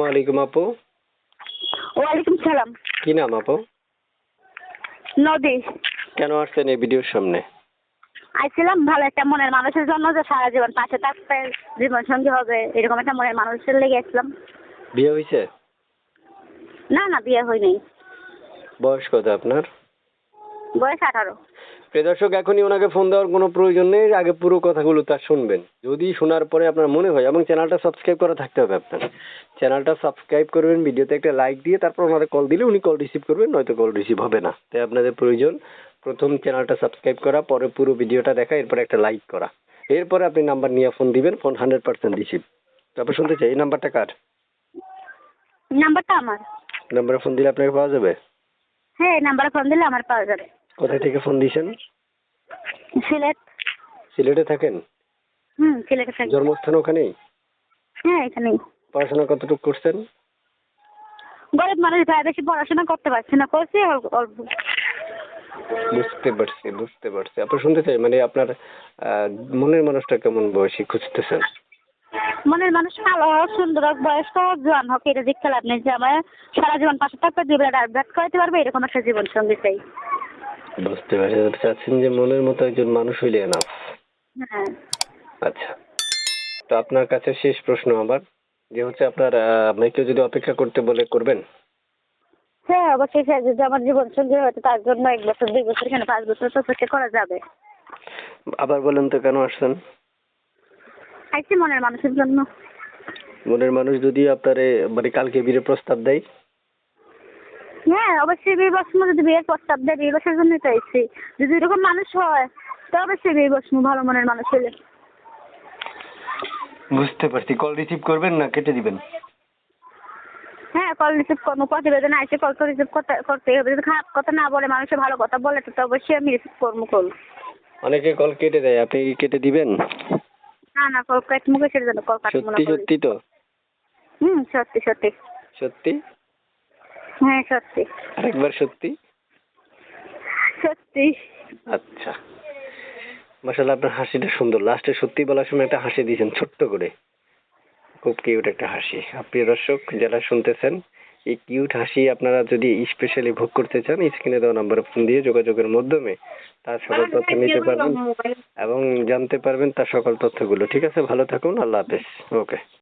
ওয়ালাইকুম আপু। ওয়ালাইকুম সালাম। কি নাম আপু? নদী। কেন আসছেন এই ভিডিওর সামনে? আইছিলাম ভালো একটা মনের মানুষের জন্য যে সারা জীবন পাশে থাকবে জীবন সঙ্গী হবে এরকম একটা মনের মানুষের লেগে আসলাম। বিয়ে হয়েছে না না বিয়ে হয়নি। বয়স কত আপনার? বয়স আঠারো। প্রিয় দর্শক এখনই ওনাকে ফোন দেওয়ার কোনো প্রয়োজন নেই। আগে পুরো কথাগুলো তার শুনবেন। যদি শোনার পরে আপনার মনে হয় এবং চ্যানেলটা সাবস্ক্রাইব করা থাকতে হবে আপনার চ্যানেলটা সাবস্ক্রাইব করবেন ভিডিওতে একটা লাইক দিয়ে তারপর ওনাদের কল দিলে উনি কল রিসিভ করবেন নয়তো কল রিসিভ হবে না। তাই আপনাদের প্রয়োজন প্রথম চ্যানেলটা সাবস্ক্রাইব করা পরে পুরো ভিডিওটা দেখা এরপরে একটা লাইক করা। এরপরে আপনি নাম্বার নিয়ে ফোন দিবেন ফোন হান্ড্রেড পার্সেন্ট রিসিভ তারপর শুনতে চাই এই নাম্বারটা কার? নাম্বারটা আমার। নাম্বারে ফোন দিলে আপনাকে পাওয়া যাবে? হ্যাঁ নাম্বারে ফোন দিলে আমার পাওয়া যাবে। কোথায় থেকে ফোন দিয়েছেন? সিলেট। সিলেটে থাকেন? হুম সিলেটে থাকি। জন্মস্থান ওখানেই? হ্যাঁ এখানেই। পড়াশোনা কতটুকু করছেন? গরিব মানুষ ভাই বেশি পড়াশোনা করতে পারছি না। করছি অল্প বুঝতে পারছি বুঝতে পারছি। আপনার শুনতে চাই মানে আপনার মনের মানুষটা কেমন বয়সী খুঁজতেছেন? মনের মানুষ ভালো হোক সুন্দর হোক বয়স্ক হোক জোয়ান হোক এটা দেখতে লাভ নেই যে আমার সারা জীবন পাশে থাকবে জীবনে ডারব্যাট করাতে পারবে এরকম একটা জীবন সঙ্গী চাই। বুঝতে পারছি। চাচ্ছেন যে মনের মতো একজন মানুষ হইলে এনাফ হ্যাঁ। আচ্ছা। তো আপনার কাছে শেষ প্রশ্ন আমার যে হচ্ছে আপনার মেয়েকে যদি অপেক্ষা করতে বলে করবেন? হ্যাঁ অবশ্যই স্যার যদি আমার জীবন সঙ্গী হয়তো তার জন্য এক বছর দুই বছর কেন পাঁচ বছর তো অপেক্ষা করা যাবে। আবার বলেন তো কেন আসছেন? আইসি মনের মানুষের জন্য। মনের মানুষ যদি আপনারে মানে কালকে বিয়ের প্রস্তাব দেয় হ্যাঁ অবশ্যই বিয়ে বসমু যদি বিয়ের প্রস্তাব দেয় বিয়ে বসার জন্যই চাইছি যদি এরকম মানুষ হয় তো অবশ্যই বিয়ে বসমু ভালো মনের মানুষ হলে। বুঝতে পারছি। কল রিসিভ করবেন না কেটে দিবেন? হ্যাঁ কল রিসিভ করব প্রতিবেদন আইসে কল তো রিসিভ করতে করতেই হবে। যদি খারাপ কথা না বলে মানুষের ভালো কথা বলে তো তো অবশ্যই আমি রিসিভ করব কল অনেকে কল কেটে দেয় আপনি কি কেটে দিবেন? না না কল কাট মুখে ছেড়ে দেবো কল কাটবো না সত্যি সত্যি তো? হুম সত্যি সত্যি। সত্যি? হ্যাঁ সত্যি। আরেকবার সত্যি? সত্যি। আচ্ছা। মাসাল্লাহ আপনার হাসিটা সুন্দর। লাস্টে সত্যি বলার সময় একটা হাসি দিয়েছেন ছোট্ট করে। খুব কিউট একটা হাসি। প্রিয় দর্শক যারা শুনতেছেন এই কিউট হাসি আপনারা যদি স্পেশালি ভোগ করতে চান স্ক্রিনে দেওয়া নাম্বারে ফোন দিয়ে যোগাযোগের মাধ্যমে তার সকল তথ্য নিতে পারবেন এবং জানতে পারবেন তার সকল তথ্যগুলো। ঠিক আছে ভালো থাকুন আল্লাহ হাফেজ। ওকে